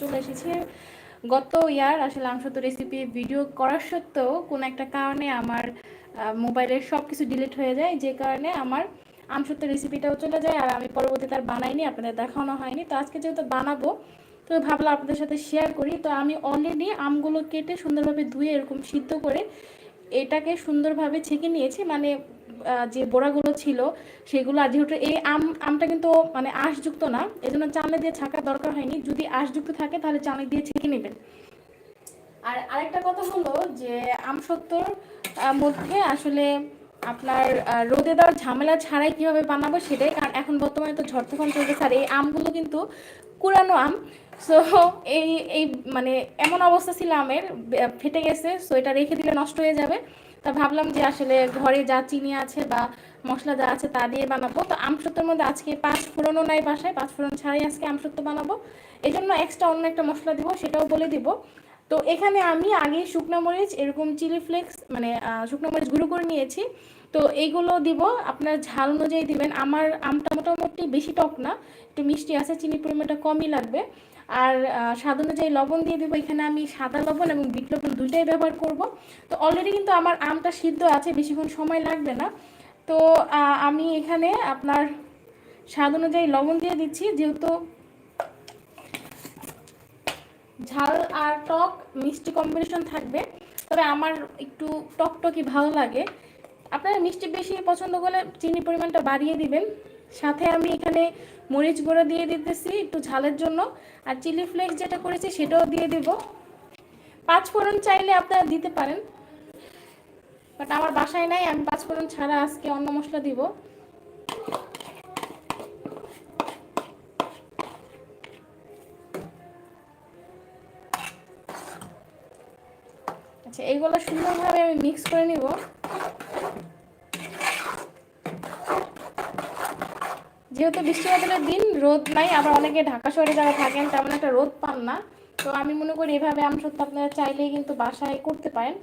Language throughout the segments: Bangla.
চলে এসেছে। গত ইয়ার আসলে আমসত্ব রেসিপি ভিডিও করার সত্ত্বেও কোনো একটা কারণে আমার মোবাইলের সব কিছু ডিলিট হয়ে যায়, যে কারণে আমার আমসত্ব রেসিপিটাও চলে যায় আর আমি পরবর্তীতে আর বানাইনি, আপনাদের দেখানো হয়নি। তো আজকে যেহেতু বানাবো, তো ভাবলাম আপনাদের সাথে শেয়ার করি। তো আমি অলরেডি আমগুলো কেটে সুন্দরভাবে ধুয়ে এরকম সিদ্ধ করে এটাকে সুন্দরভাবে ছেঁকে নিয়েছি মানে যে বোড়াগুলো ছিল সেগুলো আর যেহেতু এই আম, আমটা কিন্তু মানে আঁশযুক্ত না এই জন্য চালে দিয়ে ছাঁকার দরকার হয়নি। যদি আঁশযুক্ত থাকে তাহলে চালে দিয়ে ছেঁকে নেবেন। আর আরেকটা কথা হলো যে, আম সত্তর মধ্যে আসলে আপনার রোদে দেওয়ার ঝামেলা ছাড়াই কীভাবে বানাবো সেটাই, কারণ এখন বর্তমানে তো ঝড় তুফান চলতেছে আর এই আমগুলো কিন্তু কুড়ানো আম। সো এই এই মানে এমন অবস্থা ছিল আমের ফেটে গেছে সো এটা রেখে দিলে নষ্ট হয়ে যাবে। তা ভাবলাম যে আসলে ঘরে যা চিনি আছে বা মশলা যা আছে তা দিয়ে বানাবো। তো আমসত্তর মধ্যে আজকে পাঁচ ফোড়নও নাই বাসায়, পাঁচ ফোড়ন ছাড়াই আজকে আমসত্ব বানাবো। এই জন্য এক্সট্রা অন্য একটা মশলা দিব, সেটাও বলে দিব। তো এখানে আমি আগে শুকনো মরিচ, এরকম চিলি ফ্লেক্স মানে শুকনো মরিচ গুঁড়ো করে নিয়েছি। তো এইগুলো দিব। আপনার ঝাল অনুযায়ী দিবেন। আমার আমটা মোটামুটি বেশি টক না, একটু মিষ্টি আছে, চিনির পরিমাণটা কমই লাগবে। আর স্বাদ অনুযায়ী লবণ দিয়ে দেবো। এখানে আমি সাদা লবণ এবং বিট লবণ দুইটাই ব্যবহার করব। তো অলরেডি কিন্তু আমার আমটা সিদ্ধ আছে, বেশিক্ষণ সময় লাগবে না। তো আমি এখানে আপনার স্বাদ অনুযায়ী লবণ দিয়ে দিচ্ছি। যেহেতু ঝাল আর টক মিষ্টি কম্বিনেশন থাকবে, তবে আমার একটু টকটকি ভালো লাগে। আপনারা মিষ্টি বেশি পছন্দ করলে চিনির পরিমাণটা বাড়িয়ে দিবেন। সাথে আমি এখানে মরিচ গুঁড়ো দিয়ে দিতেছি একটু ঝালের জন্য। আর চিলি ফ্লেক্স যেটা করেছি সেটাও দিয়ে দেব। পাঁচ ফোড়ন চাইলে আপনারা দিতে পারেন। বাট আমার বাসায় নাই, আমি পাঁচ ফোড়ন ছাড়া আজকে অন্য মশলা দিব। আচ্ছা এইগুলো সুন্দরভাবে আমি মিক্স করে নিব। যেহেতু বৃষ্টি বাদলের দিন, রোদ নাই, আবার অনেকে ঢাকা শহরে যারা থাকেন তেমন একটা রোদ পান না। তো আমি মনে করি এভাবে আম সত্য আপনারা চাইলেই কিন্তু বাসায় করতে পারেন।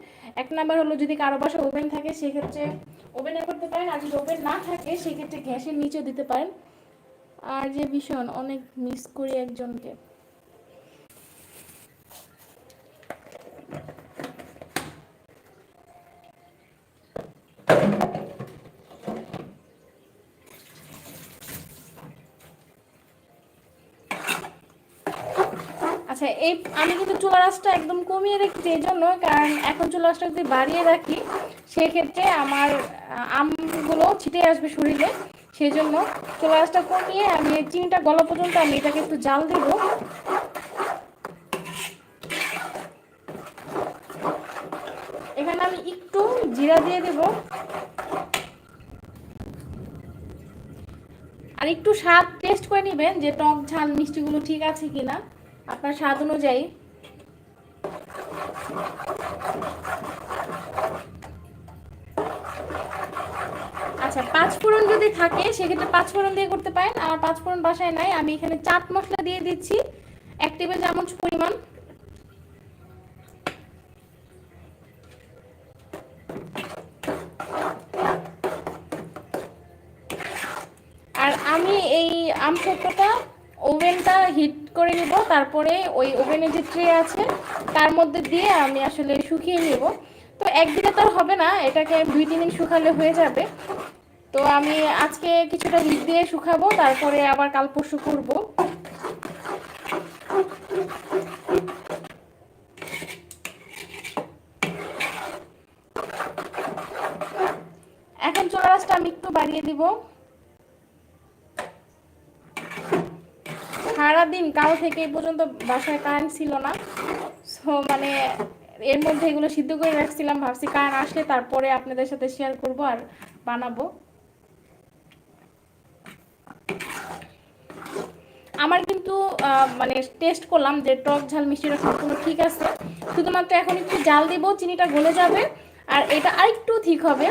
এক নাম্বার হলো যদি কারও বাসায় ওভেন থাকে, সেক্ষেত্রে ওভেনে করতে পারেন। আর যদি ওভেন না থাকে, সেক্ষেত্রে গ্যাসের নিচেও দিতে পারেন। আর যে ভীষণ, অনেক মিস করি একজনকে। আচ্ছা এই আমি কিন্তু চুলা একদম কমিয়ে রেখেছি এই জন্য, কারণ এখন চুলা যদি বাড়িয়ে রাখি, সেক্ষেত্রে আমার আমগুলো ছিটে আসবে শরীরে। সেই জন্য চুলা কমিয়ে আমি চিনিটা গলা পর্যন্ত আমি এটাকে একটু জাল দেবো। এখানে আমি একটু জিরা দিয়ে দেব। আর একটু স্বাদ টেস্ট করে নেবেন যে টক ঝাল মিষ্টিগুলো ঠিক আছে কিনা। আপনার স্বাদ অনুযায়ী। আচ্ছা পাঁচ ফোড়ন যদি থাকে, সেক্ষেত্রে পাঁচ ফোড়ন দিয়ে করতে পারেন। আর পাঁচ ফোড়ন বাসায় নাই, আমি এখানে চাট মশলা দিয়ে দিচ্ছি। এক টেবিল চামচ পরিমাণ। আর আমি এই আম ওভেনটা হিট করে নিব, তারপরে ওই ওভেনে যে ট্রে আছে, তার মধ্যে দিয়ে আমি আসলে শুকিয়ে নিব। তো একদিনে তো হবে না, এটাকে দুই তিন দিন শুকালে হয়ে যাবে। তো আমি আজকে কিছুটা হিট দিয়ে শুকাবো, তারপরে আবার কাল পরশু করব এখন চোলা রাসটা আমি একটু বাড়িয়ে দিব সারাদিন কাল থেকে এই পর্যন্ত বাসায় কারেন্ট ছিল না। সো মানে এর মধ্যে এগুলো সিদ্ধ করে রাখছিলাম, ভাবছি কারেন্ট আসলে তারপরে আপনাদের সাথে শেয়ার করব আর বানাবো। আমার কিন্তু মানে টেস্ট করলাম যে টক ঝাল মিষ্টিটা সম্পূর্ণ ঠিক আছে। শুধুমাত্র এখন একটু জাল দিব, চিনিটা গলে যাবে, আর এটা আরেকটু ঠিক হবে।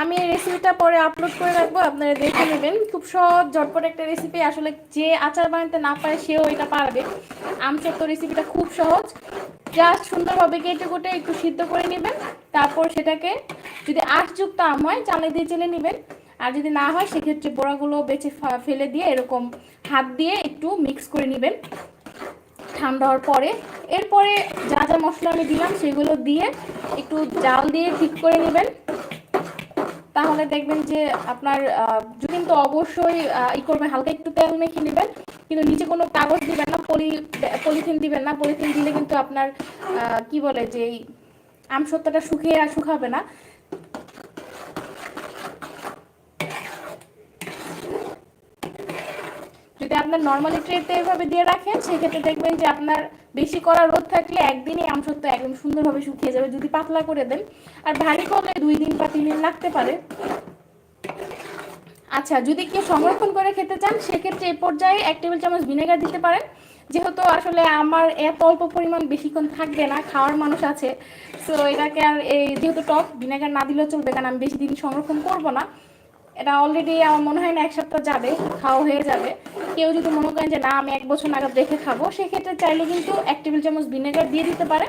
আমি এই রেসিপিটা পরে আপলোড করে রাখব, আপনারা দেখে নেবেন। খুব সহজ, ঝটপট একটা রেসিপি আসলে যে আচার বানাতে না পারে, সেও এটা পারবে। আমচত্ব রেসিপিটা খুব সহজ। জাস্ট সুন্দরভাবে কেটে কুটে একটু সিদ্ধ করে নেবেন। তারপর সেটাকে যদি আঁশযুক্ত আম হয়, চালে দিয়ে চেলে নেবেন। আর যদি না হয়, সেক্ষেত্রে বোড়াগুলো বেছে ফেলে দিয়ে এরকম হাত দিয়ে একটু মিক্স করে নেবেন। ঠান্ডা হওয়ার পরে, এরপরে যা যা মশলা আমি দিলাম, সেগুলো দিয়ে একটু জাল দিয়ে ঠিক করে নেবেন। তাহলে দেখবেন যে আপনার কিন্তু অবশ্যই ই করবেন, হালকা একটু তেল মেখে নেবেন, কিন্তু নিচে কোনো কাগজ দিবেন না, পলি, পলিথিন দিবেন না, পলিথিন দিলে কিন্তু আপনার কি বলে যে এই আমসত্ত্বটা শুকিয়ে আর শুকাবে না। আপনার নর্মালি ট্রেতে এভাবে দিয়ে রাখেন, সেক্ষেত্রে দেখবেন যে আপনার বেশি করা রোদ থাকলে একদিনই আমসত্ব একদম সুন্দরভাবে শুকিয়ে যাবে যদি পাতলা করে দেন। আর ভারী করলে দুই দিন বা তিন দিন লাগতে পারে। আচ্ছা যদি কেউ সংরক্ষণ করে খেতে চান, সেক্ষেত্রে এই পর্যায়ে এক টেবিল চামচ ভিনেগার দিতে পারেন। যেহেতু আসলে আমার এত অল্প পরিমাণ বেশিক্ষণ থাকবে না, খাওয়ার মানুষ আছে। সো এটাকে আর এই যেহেতু টক, ভিনেগার না দিলেও চলবে, কারণ আমি বেশি দিন সংরক্ষণ করব না। এটা অলরেডি আমার মনে হয় না এক সপ্তাহ যাবে, খাওয়া হয়ে যাবে। কেউ যদি মনে করেন যে, না, আমি এক বছর নাগাদ দেখে খাব, সেক্ষেত্রে চাইলে কিন্তু এক টেবিল চামচ ভিনেগার দিয়ে দিতে পারে।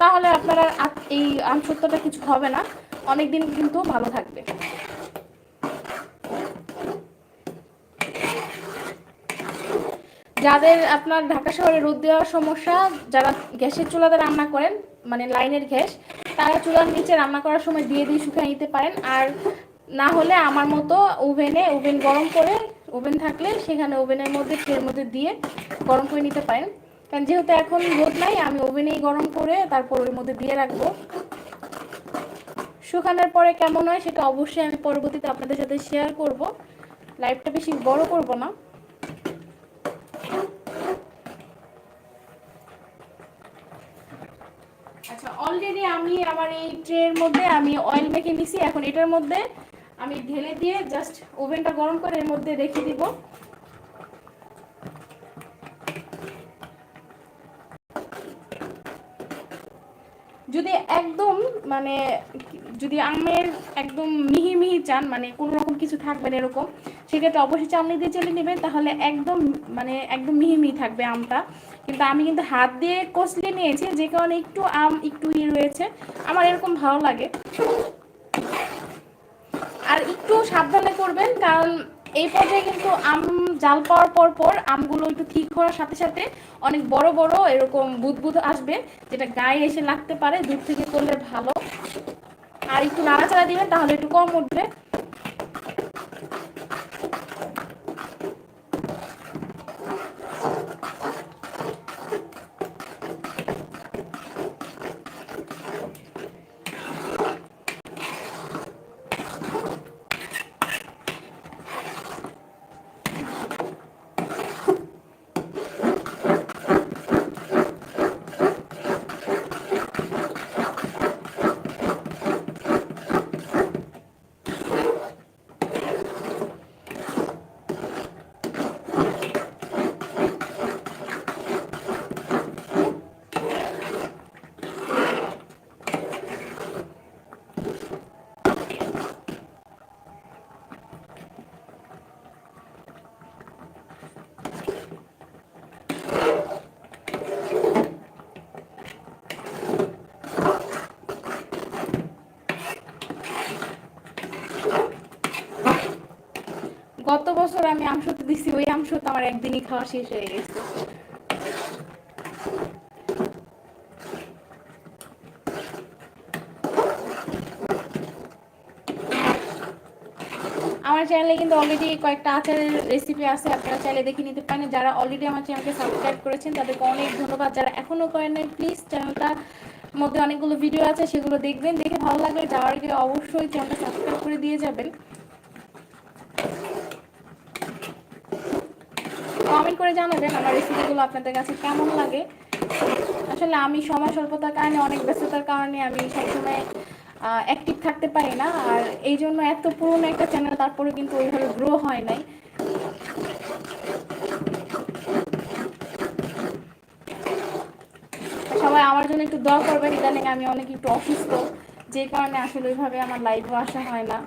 তাহলে আপনারা এই আমসত্বটা কিছু হবে না। অনেক দিন কিন্তু ভালো থাকবে। যাদের আপনার ঢাকা শহরে রোদ দেওয়ার সমস্যা, যারা গ্যাসের চুলাতে রান্না করেন মানে লাইনের গ্যাস, তারা চুলার নিচে রান্না করার সময় দিয়ে দিয়ে শুকিয়ে নিতে পারেন। আর না হলে আমার মতো ওভেনে, ওভেন গরম করে, ওভেন থাকলে সেখানে ওভেনের মধ্যে, ট্রের মধ্যে দিয়ে গরম করে নিতে পারেন। কারণ যেহেতু এখন রোদ নাই, আমি ওভেনেই গরম করে তারপর ওর মধ্যে দিয়ে রাখব। শুকানোর পরে কেমন হয় সেটা অবশ্যই আমি পরবর্তীতে আপনাদের সাথে শেয়ার করব। লাইভটা বেশি বড় করব না। আচ্ছা অলরেডি আমি আমার এই ট্রের মধ্যে আমি অয়েল মেখে নিছি। এখন এটার মধ্যে আমি ঢেলে দিয়ে জাস্ট ওভেনটা গরম করে এর মধ্যে রেখে দিব। যদি একদম মানে যদি আমের একদম মিহি মিহি চান মানে কোনো রকম কিছু থাকবে না এরকম, সেক্ষেত্রে অবশ্যই চামড়ি দিয়ে চেলে নেবেন, তাহলে একদম মানে একদম মিহি মিহি থাকবে আমটা। কিন্তু আমি কিন্তু হাত দিয়ে কষলে নিয়েছি, যে কারণে একটু আম একটু ই রয়েছে, আমার এরকম ভালো লাগে। আর একটু সাবধানে করবেন, কারণ এই পর্যায়ে কিন্তু আম, জাল পাওয়ার পর পর আমগুলো একটু ঠিক হওয়ার সাথে সাথে অনেক বড় বড় এরকম বুদবুদ আসবে, যেটা গায়ে এসে লাগতে পারে, দূর থেকে করলে ভালো। আর একটু নাড়াচাড়া দিবেন, তাহলে একটু কম উঠবে গত বছর আমি আমসতে দিছি, ওই আমসত আমার একদিনই খাওয়া শেষ হয়ে গেছে। আমার চ্যানেলে কিন্তু অলরেডি কয়েকটা আচারের রেসিপি আছে, আপনারা চাইলে দেখে নিতে পারেন। যারা অলরেডি আমার চ্যানেলকে সাবস্ক্রাইব করেছেন, তাদেরকে অনেক ধন্যবাদ। যারা এখনও করেন নাই প্লিজ চ্যানেলটা মধ্যে অনেকগুলো ভিডিও আছে, সেগুলো দেখবেন। দেখে ভালো লাগবে যাওয়ার আগে অবশ্যই চ্যানেলটা সাবস্ক্রাইব করে দিয়ে যাবেন। কমেন্ট করে জানাবেন আমার রেসিপিগুলো আপনাদের কাছে কেমন লাগে। আসলে আমি সময় স্বল্পতার কারণে, অনেক ব্যস্ততার কারণে আমি সবসময় অ্যাক্টিভ থাকতে পারি না। আর এই জন্য এত পুরনো একটা চ্যানেল তারপরে কিন্তু ওইভাবে গ্রো হয় নাই। সবাই আমার জন্য একটু দোয়া করবেন। ইদানিং আমি অনেক একটু অসুস্থ, যে কারণে আসলে ওইভাবে আমার লাইভও আসা হয় না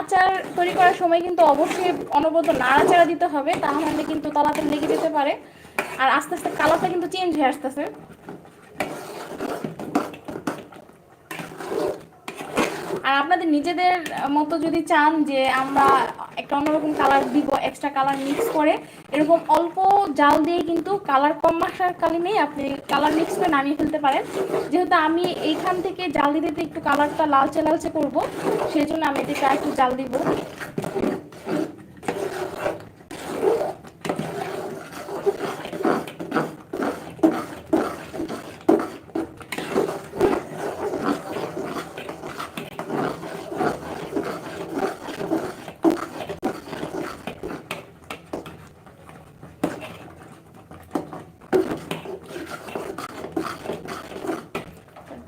আচার তৈরি করার সময় কিন্তু অবশ্যই অনবদ্য নাড়াচাড়া দিতে হবে, তাহলে কিন্তু তলাতে লেগে যেতে পারে। আর আস্তে আস্তে কালারটা কিন্তু চেঞ্জ হয়ে আসতেছে। আর আপনাদের নিজেদের মতো যদি চান যে আমরা একটা অন্যরকম কালার দিব এক্সট্রা কালার মিক্স করে, এরকম অল্প জাল দিয়ে কিন্তু কালার কম আসার কালীনেই আপনি কালার মিক্স করে নামিয়ে ফেলতে পারেন। যেহেতু আমি এইখান থেকে জাল দিতে দিতে একটু কালারটা লালচে লালচে করব সেই জন্য আমি এদিকে একটু জাল দিব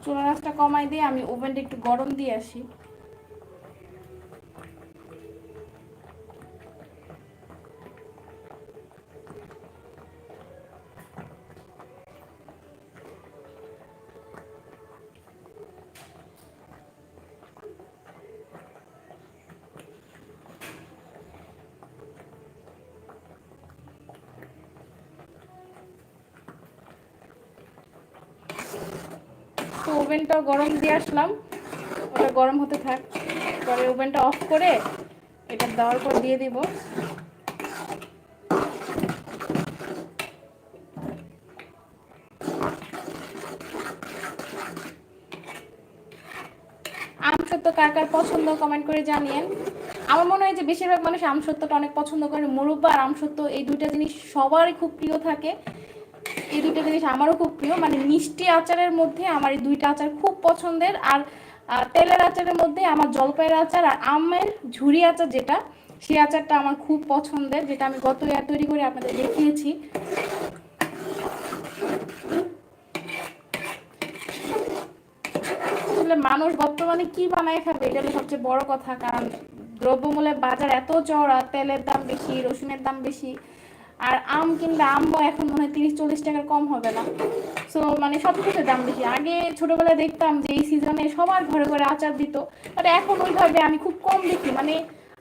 চুলা রাসটা কমাই দিয়ে আমি ওভেনটা একটু গরম দিয়ে আসি। তো ওভেনটা গরম দিয়ে আসলাম। ওটা গরম হতে থাক। পরে ওভেনটা অফ করে এটা দেওয়ার পর দিয়ে দিব। আম সত্য কার কার পছন্দ কমেন্ট করে জানিয়েন। আমার মনে হয় যে বেশিরভাগ মানুষ আম সত্যটা অনেক পছন্দ করে। মুরব্বা আর আম সত্য এই দুইটা জিনিস সবারই খুব প্রিয় থাকে। এই দুইটা জিনিস আমারও খুব প্রিয়। মানে মিষ্টি আচারের মধ্যে আমার এই দুইটা আচার খুব পছন্দের আর তেলের আচারের মধ্যে আমার জলপাইয়ের আচার আর আমের ঝুরি আচার যেটা, সেই আচারটা আমার খুব পছন্দের, যেটা আমি গত ইয়ার তৈরি করে আপনাদের দেখিয়েছি। মানুষ বর্তমানে কি বানায় খাবে, এটা সবচেয়ে বড় কথা, কারণ দ্রব্যমূল্যের বাজার এত চড়া তেলের দাম বেশি, রসুনের দাম বেশি। আর আম কিংবা আমও এখন মনে হয় তিরিশ, চল্লিশ টাকার কম হবে না। সো মানে সব কিছুর দাম বেশি। আগে ছোটবেলায় দেখতাম যে এই সিজনে সবার ঘরে ঘরে আচার দিত বাট এখন ওইভাবে আমি খুব কম দেখি। মানে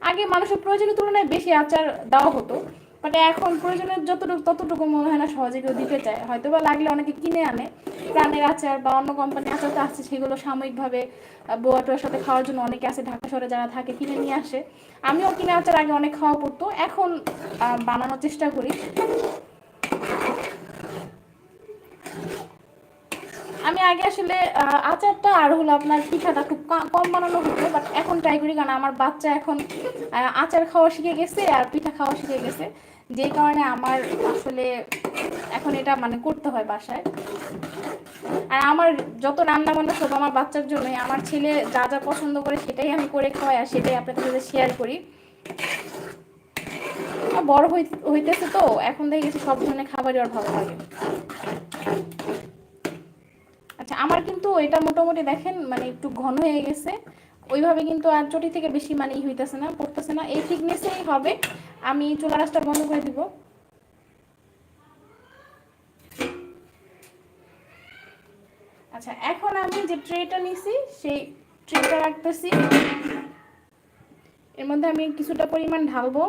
আগে মানুষের প্রয়োজনের তুলনায় বেশি আচার দেওয়া হতো। বাট এখন প্রয়োজনের যতটুকু ততটুকু মনে হয় না সহজে কেউ দিতে চায়। হয়তো বা লাগলে অনেকে কিনে আনে। প্রাণের আচার বা অন্য কোম্পানির আচার তো আসছে সেগুলো সাময়িকভাবে আহ, বোয়া টোয়ার সাথে খাওয়ার জন্য অনেকে আছে ঢাকা শহরে যারা থাকে কিনে নিয়ে আসে। আমিও কিনে আচার আগে অনেক খাওয়া পড়তো। এখন বানানোর চেষ্টা করি। আমি আগে আসলে আচারটা আর হলো আপনার পিঠাটা খুব কম বানানো হতো বাট এখন ট্রাই করি কারণ আমার বাচ্চা এখন আচার খাওয়া শিখে গেছে আর পিঠা খাওয়া শিখে গেছে। যেই কারণে আমার আসলে এখন এটা মানে করতে হয় বাসায়। আর আমার যত রান্না বান্না সব আমার বাচ্চার জন্যই, আমার ছেলে যা যা পছন্দ করে সেটাই আমি করে খাওয়াই আর সেটাই আপনাদের সাথে শেয়ার করি। আর বড় হইতেছে তো, এখন দেখে গেছি সব ধরনের খাবারই ওর ভালো লাগে। আচ্ছা আমার কিন্তু এটা মোটামুটি দেখেন মানে একটু ঘন হয়ে গেছে। ওইভাবে কিন্তু আর চটি থেকে বেশি মানে হইতেছে না, পড়তেছে না। এই থিকনেসেই হবে, আমি চুলা রাস্তা বন্ধ করে দিব। আচ্ছা এখন আমি যে ট্রেটা নিছি, সেই ট্রেটা রাখতেছি। এর মধ্যে আমি কিছুটা পরিমাণ ঢালবো।